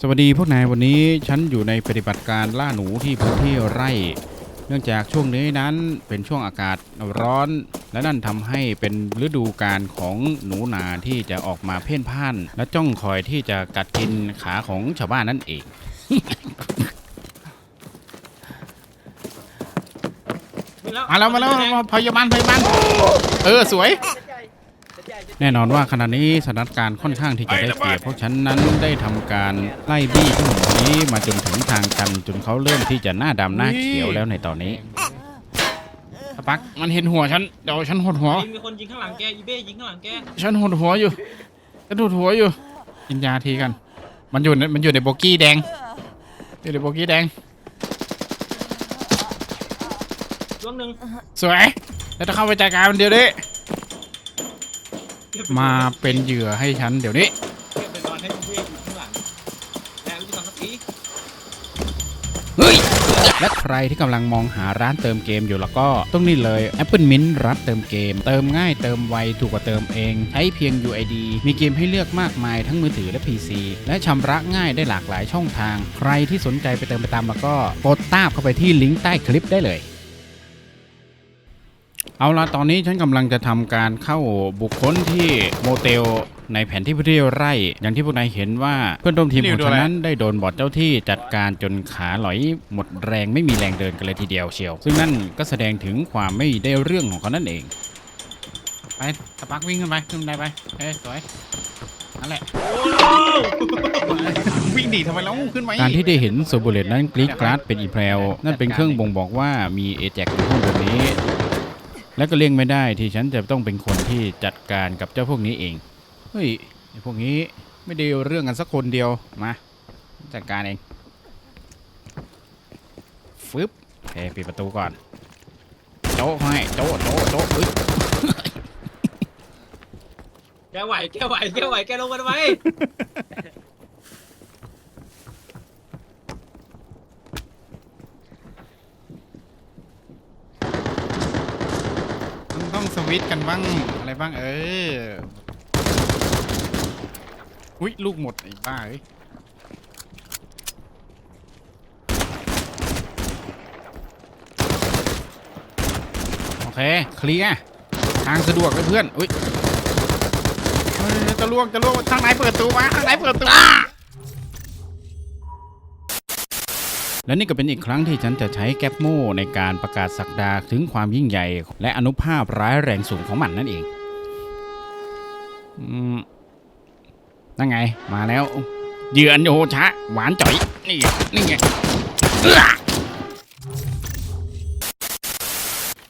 สวัสดีพวกนายวันนี้ฉันอยู่ในปฏิบัติการล่าหนูที่พื้นที่ไร่ เนื่องจากช่วงนี้นั้นเป็นช่วงอากาศร้อน และนั่นทำให้เป็นฤดูการของหนูนาที่จะออกมาเพ่นพ่าน และจ้องคอยที่จะกัดกินขาของชาวบ้านนั่นเอง มาแล้วมาแล้วมาพยาบาลพยาบาลเออสวย แน่นอนว่าขณะนี้สถานการณ์ค่อนข้างที่จะได้เปรียบเพราะฉันนั้นได้ทำการไล่บี้ผู้หนุ่มคนนี้มาจนถึงทางกันจนเขาเริ่มที่จะหน้าดำหน้าเขียวแล้วในตอนนี้ตะปักมันเห็นหัวฉันเดี๋ยวฉันหดหัวมีคนยิงข้างหลังแกอีเบ้ยิงข้างหลังแกฉันหดหัวอยู่ฉันหดหัวอยู่กินยาทีกัน มันอยู่ในมันอยู่ในโบกี้แดงอยู่ในโบกี้แดงช่วงหนึ่งสวยแล้วจะเข้าไปจัดการมันเดี๋ยวนี้ มาเป็นเหยื่อให้ฉันเดี๋ยวนี้ เก็บไปก่อนให้อีเบ้อยู่ข้างหลังแรงที่สองสักทีเฮ้ย และใครที่กำลังมองหาร้านเติมเกมอยู่แล้วก็ต้องนี่เลย Apple Mint ร้านเติมเกม เติมง่ายเติมไวถูกกว่าเติมเอง ใช้เพียง UID มีเกมให้เลือกมากมายทั้งมือถือและ PC และชำระง่ายได้หลากหลายช่องทาง ใครที่สนใจไปเติมไปตามแล้วก็กดตามเข้าไปที่ลิงก์ใต้คลิปได้เลย เอาละตอนนี้ฉันกำลังจะทำการเข้าบุคคลที่โมเตลในแผนที่พื้นที่ไร่ อย่างที่พวกนายเห็นว่าเพื่อนร่วมทีมของฉันนั้นได้โดนบอดเจ้าที่จัดการจนขาหลอยหมดแรงไม่มีแรงเดินกันเลยทีเดียวเชียว ซึ่งนั่นก็แสดงถึงความไม่ได้เรื่องของเขานั่นเอง ไปสปักวิ่งขึ้นไปขึ้นได้ไปเอ้ยสวยนั่นแหละวิ่งหนีทำไมแล้วขึ้นไหมการที่ได้เห็นโซบูเลตนั้นกรีดกราดเป็นอีแพรวนั่นเป็นเครื่องบ่งบอกว่ามีเอแจกอยู่ข้างบนนี้ และก็เลี่ยงไม่ได้ที่ฉันจะต้องเป็นคนที่จัดการกับเจ้าพวกนี้เอง เฮ้ยไอ้พวกนี้ไม่ได้เรื่องกันสักคนเดียว มา จัดการเอง ฟึบโอเคปิดประตูก่อน โจ๊ะให้โจ๊ะโจ๊ะโจ๊ะอึ๊บแกไหวแกไหวแกไหวแกลงมาทำไม มันต้องส วิตช์กันบ้างอะไรบ้างเอออุ้ยลูกหมดไอ้บ้าเอ้ยโอเคเคลียร์ทางสะดวกเลยเพื่อนอุ้ยเฮ้ยจะล่วงจะล่วงทางไหนเปิดตูวะทางไหนเปิดประตู และนี่ก็เป็นอีกครั้งที่ฉันจะใช้แก๊ปโม่ในการประกาศสักดาถึงความยิ่งใหญ่ และอนุภาพร้ายแรงสูงของมันนั่นเองนั่นไง มาแล้ว เหยื่อนโยชะ หวานจ่อย นี่ไงนี่ไง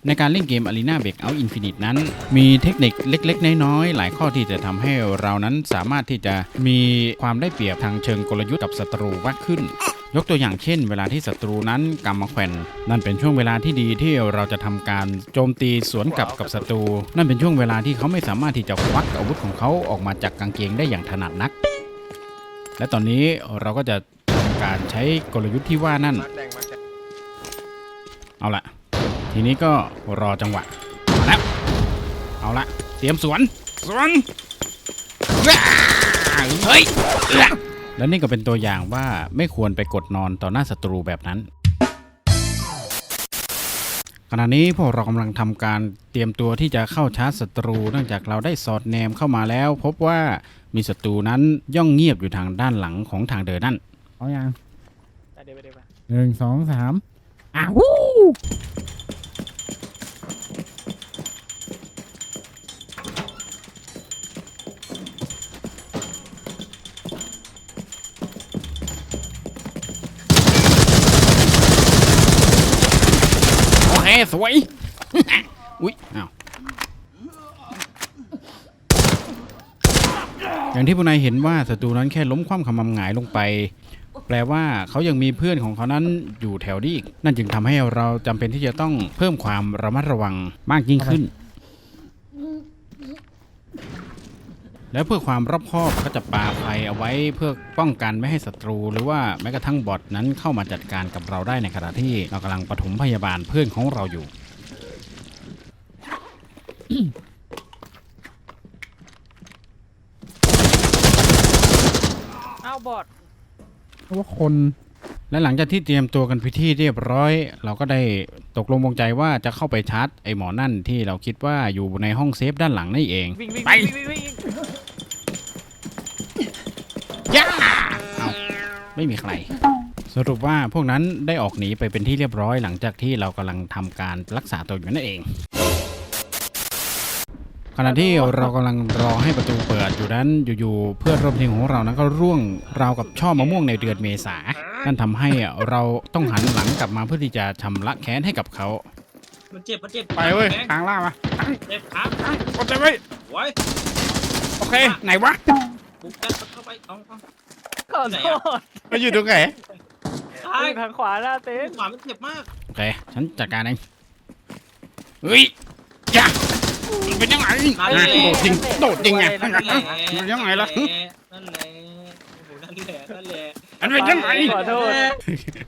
ในการเล่นเกม Arena Breakout Infinite นั้น มีเทคนิคเล็ก ๆ น้อยๆ หลายข้อที่จะทำให้เรานั้นสามารถที่จะมีความได้เปรียบทางเชิงกลยุทธ์กับศัตรูมากขึ้น ยกตัวอย่างเช่น เวลาที่ศัตรูนั้นกำมาแขวนนั่นเป็นช่วงเวลาที่ดีที่เราจะทำการโจมตีสวนกลับกับศัตรู นั่นเป็นช่วงเวลาที่เขาไม่สามารถที่จะควักอาวุธของเขาออกมาจากกางเกงได้อย่างถนัดนัก และตอนนี้เราก็จะทำการใช้กลยุทธ์ที่ว่านั่น เอาละ ทีนี้ก็รอจังหวะมาแล้วเอาละเตรียมสวนสวนว้าเฮ้ยเอื้อและนี่ก็เป็นตัวอย่างว่าไม่ควรไปกดนอนต่อหน้าศัตรูแบบนั้น ขณะนี้พวกเรากำลังทำการเตรียมตัวที่จะเข้าชาร์จศัตรูเนื่องจากเราได้สอดแนมเข้ามาแล้ว พบว่ามีศัตรูนั้นย่องเงียบอยู่ทางด้านหลังของทางเดินนั่นเอาอย่างเดี๋ยวไปเดี๋ยวไปหนึ่งสองสามอ้าว สวย อุ๊ยอ้าวอย่างที่ผู้นายเห็นว่าศัตรูนั้นแค่ล้มคว่ำขมำหงายลงไป แปลว่าเขายังมีเพื่อนของเขานั้นอยู่แถวนี้อีก นั่นจึงทำให้เราจำเป็นที่จะต้องเพิ่มความระมัดระวังมากยิ่งขึ้น แล้วเพื่อความรอบคอบก็จะปาภัยเอาไว้เพื่อป้องกันไม่ให้ศัตรู หรือว่าแม้กระทั่งบอทนั้นเข้ามาจัดการกับเราได้ในขณะที่เรากำลังปฐมพยาบาลเพื่อนของเราอยู่อ้าวบอดเพราะว่าคนและหลังจากที่เตรียมตัวกันพิธีเรียบร้อย เราก็ได้ตกลงวงใจว่าจะเข้าไปชาร์จไอ้หมอนั่นที่เราคิดว่าอยู่ในห้องเซฟด้านหลังนั่นเอง วิ่งวิ่งไปวิ่งวิ่งวิ่ง ไม่มีใคร สรุปว่าพวกนั้นได้ออกหนีไปเป็นที่เรียบร้อยหลังจากที่เรากำลังทำการรักษาตัวอยู่นั่นเองขณะที่เรากำลังรอให้ประตูเปิดอยู่นั้นอยู่ๆเพื่อนร่วมทีมของเรานั้นก็ร่วงราวกับช่อมะม่วงในเดือนเมษานั่นทำให้เราต้องหันหลังกลับมาเพื่อที่จะชำระแค้นให้กับเขามันเจ็บมันเจ็บไปเว้ยแข็งทางล่างมาเจ็บครับกดใจไว้ไว้โอเคไหนวะบุกกันเข้าไปเอาเอา ขอโทษมาอยู่ตรงไหนตายวิ่งทางขวาหน้าเต็นท์ขวามันเจ็บมากโอเคฉันจัดการเองเฮ้ยอย่ามันเป็นยังไงนั่นแหละโดดจริงโดดจริงไงนั่นแหละมันยังไงล่ะนั่นแหละโอ้โหนั่นแหละนั่นแหละมันเป็นยังไงขอโทษ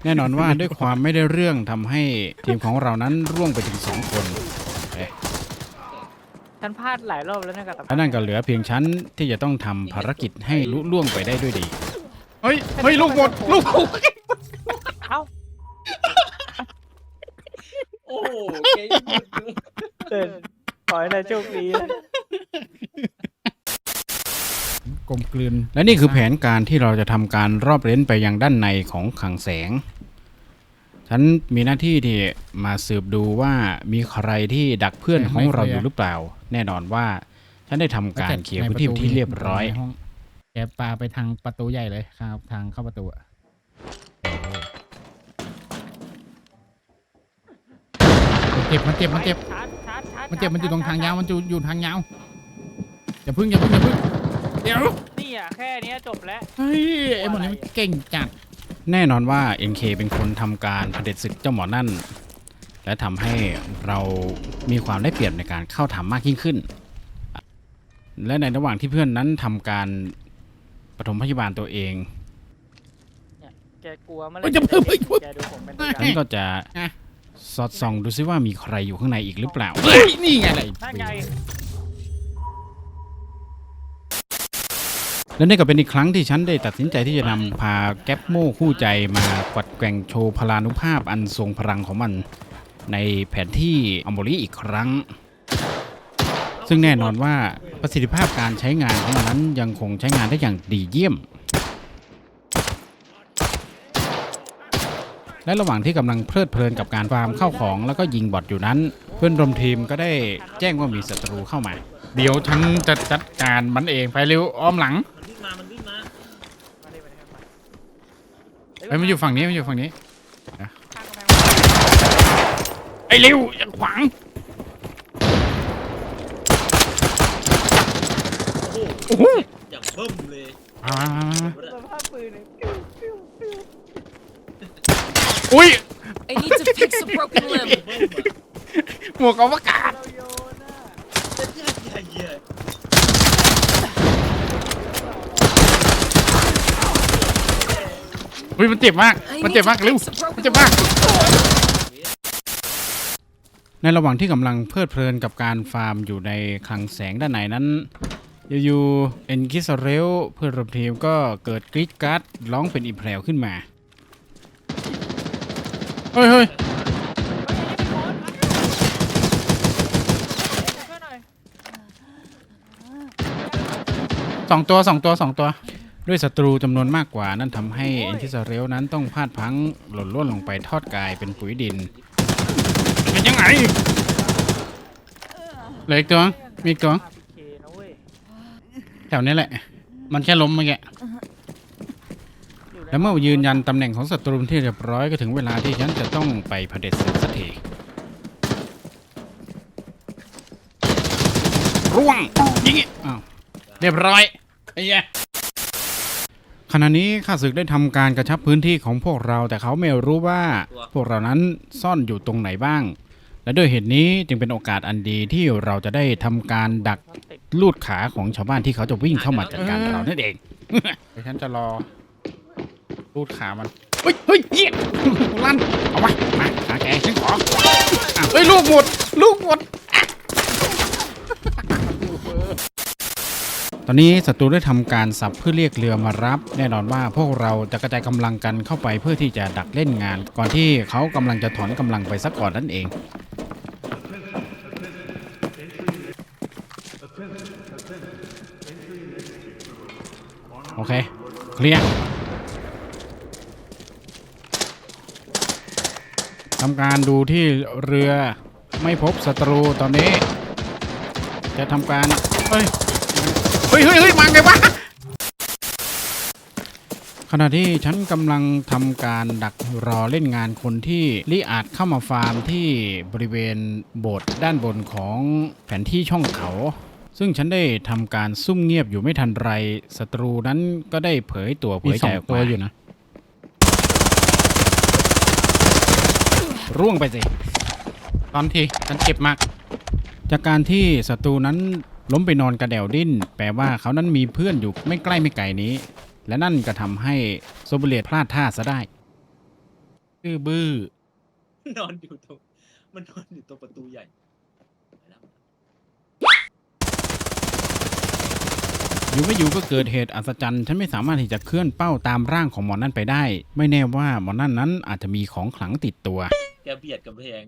แน่นอนว่าด้วยความไม่ได้เรื่องทำให้ทีมของเรานั้นร่วงไปถึงสองคนฉันพลาดหลายรอบแล้วนะกับตะและนั่นก็เหลือเพียงฉันที่จะต้องทำภารกิจให้ลุล่วงไปได้ด้วยดี เฮ้ย เฮ้ย ลูกหมด ลูกเอ้าโอ้โหเก่งเดินขอให้นายโชคดีนะกลมกลืน และนี่คือแผนการที่เราจะทำการรอบเลนไปยังด้านในของขลังแสง ฉันมีหน้าที่ที่มาสืบดูว่ามีใครที่ดักเพื่อนของเราอยู่หรือเปล่า แน่นอนว่า ฉันได้ทำการเคลียร์พื้นที่ที่เรียบร้อย ในห้ง แกปาไปทางประตูใหญ่เลยครับ ทางเข้าประตูอะมันเจ็บมันเจ็บมันเจ็บ ชาร์จชาร์จชาร์จมันเจ็บมันอยู่ตรงทางยาวมันอยู่อยู่ทางยาวอย่าพึ่งอย่าพึ่งอย่าพึ่งเดี๋ยวนี่อะแค่เนี้ยจบแล้ว เฮ้ยไอ้หมอนี่มันเก่งจัดแน่นอนว่า NK เป็นคนทำการเผด็จศึกเจ้าหมอนั่น และทำให้เรามีความได้เปรียบในการเข้าทำมากยิ่งขึ้น และในระหว่างที่เพื่อนนั้นทำการ ปฐมพยาบาลตัวเองแกกลัวมาเลเฮ้ยยจะเพิ่มเฮ้ย แกดูผมเป็นตัวอย่างฉันก็จะอะ สอดส่องดูซิว่ามีใครอยู่ข้างในอีกหรือเปล่า เฮ้ย นี่ไงอะไรนั่นไง และนี่ก็เป็นอีกครั้งที่ฉันได้ตัดสินใจที่จะนำพาแก๊ปโม่คู่ใจมากวัดแกว่งโชว์พลานุภาพอันทรงพลังของมัน ในแผนที่อัมโบรีอีกครั้ง ซึ่งแน่นอนว่าประสิทธิภาพการใช้งานของมันนั้นยังคงใช้งานได้อย่างดีเยี่ยม และระหว่างที่กำลังเพลิดเพลินกับการฟาร์มเข้าของแล้วก็ยิงบอทอยู่นั้น เพื่อนร่วมทีมก็ได้แจ้งว่ามีศัตรูเข้ามา เดี๋ยวฉันจะจัดการมันเองไปเร็วอ้อมหลังมันวิ่งมามันวิ่งมามาดิมาดิมาดิเฮ้มันอยู่ฝั่งนี้มันอยู่ฝั่งนี้ไอ้เร็วอย่าขวาง อ้โหอย่างเบิ่มเลยอ่าสภาพปืนเนี่ยปิ้วปิ้วปิ้วอุ้ย I need to fix a broken limb. เบิ่มอะหมวกอวกาศเราโยนอะเป็นแค่ใหญ่เหี้ยอุ้ยมันเจ็บมาก I มัน need เจ็บ to มากเร็ว fix a มัน broken เจ็บมาก limb. ในระหว่างที่กำลังเพลิดเพลินกับการฟาร์มอยู่ในคลังแสงด้านในนั้น อยู่ๆเอ็นกิสเรลเพื่อนร่วมทีมก็เกิดกรีดการ์ดร้องเป็นอีแพรวขึ้นมาเฮ้ยเฮ้ยช่วยหน่อยสองตัวสองตัวสองตัว ด้วยศัตรูจำนวนมากกว่านั่นทำให้เอ็นกิสเรลนั้นต้องพลาดพลังหล่นล่วงลงไปทอดกายเป็นปุ๋ยดินเป็นยังไงเหลืออีกตัวมีอีกตัว อาพีเคนะเว้ย แถวนี้แหละ มันแค่ล้มเมื่อกี้อยู่แล้วเมื่อยืนยันตำแหน่งของศัตรูที่เรียบร้อยก็ถึงเวลาที่ฉันจะต้องไปเผด็จศึกสักทีร่วงยิงอีกอ้าวเรียบร้อยไอ้เหี้ยขณะนี้ข้าศึกได้ทำการกระชับพื้นที่ของพวกเรา แต่เขาไม่รู้ว่า พวกเรานั้นซ่อนอยู่ตรงไหนบ้าง และด้วยเหตุนี้จึงเป็นโอกาสอันดีที่เราจะได้ทำการดักลูดขาของชาวบ้านที่เขาจะวิ่งเข้ามาจัดการเรานั่นเอง เดี๋ยวฉันจะรอลูดขามัน เฮ้ยเฮ้ยเหี้ยลั่นเอาวะมาขาแกฉันขออะเฮ้ยลูกหมด ลูกหมด ตอนนี้ศัตรูได้ทำการสับเพื่อเรียกเรือมารับ แน่นอนว่าพวกเราจะกระจายกำลังกันเข้าไปเพื่อที่จะดักเล่นงาน ก่อนที่เขากำลังจะถอนกำลังไปสักก่อนนั่นเอง โอเค เคลียร์ทำการดูที่เรือไม่พบศัตรูตอนนี้ จะทำการ เฮ้ย เฮ้ยเฮ้ยมาไงวะ ขณะที่ฉันกำลังทำการดักรอเล่นงานคนที่ลิอาจเข้ามาฟาร์มที่บริเวณโบสถ์ด้านบนของแผนที่ช่องเขา ซึ่งฉันได้ทำการซุ่มเงียบอยู่ไม่ทันไรศัตรูนั้นก็ได้เผยตัวเผยใจออกมาอยู่นะ ร่วงไปสิ ตอนที่ฉันเจ็บมาก จากการที่ศัตรูนั้นล้มไปนอนกระเดวดิ้น แปลว่าเขานั้นมีเพื่อนอยู่ไม่ใกล้ไม่ไกลนี้ และนั่นก็ทำให้โซเบเลียตพลาดท่าซะได้บื้อบื้อนอนอยู่ตรงมันนอนอยู่ตรงประตูใหญ่ไปแล้ว อยู่ไม่อยู่ก็เกิดเหตุอัศจรรย์ ฉันไม่สามารถที่จะเคลื่อนเป้าตามร่างของหมอนั่นไปได้ ไม่แน่ว่าหมอนั่นนั้นอาจจะมีของขลังติดตัว แกเบียดกับแพง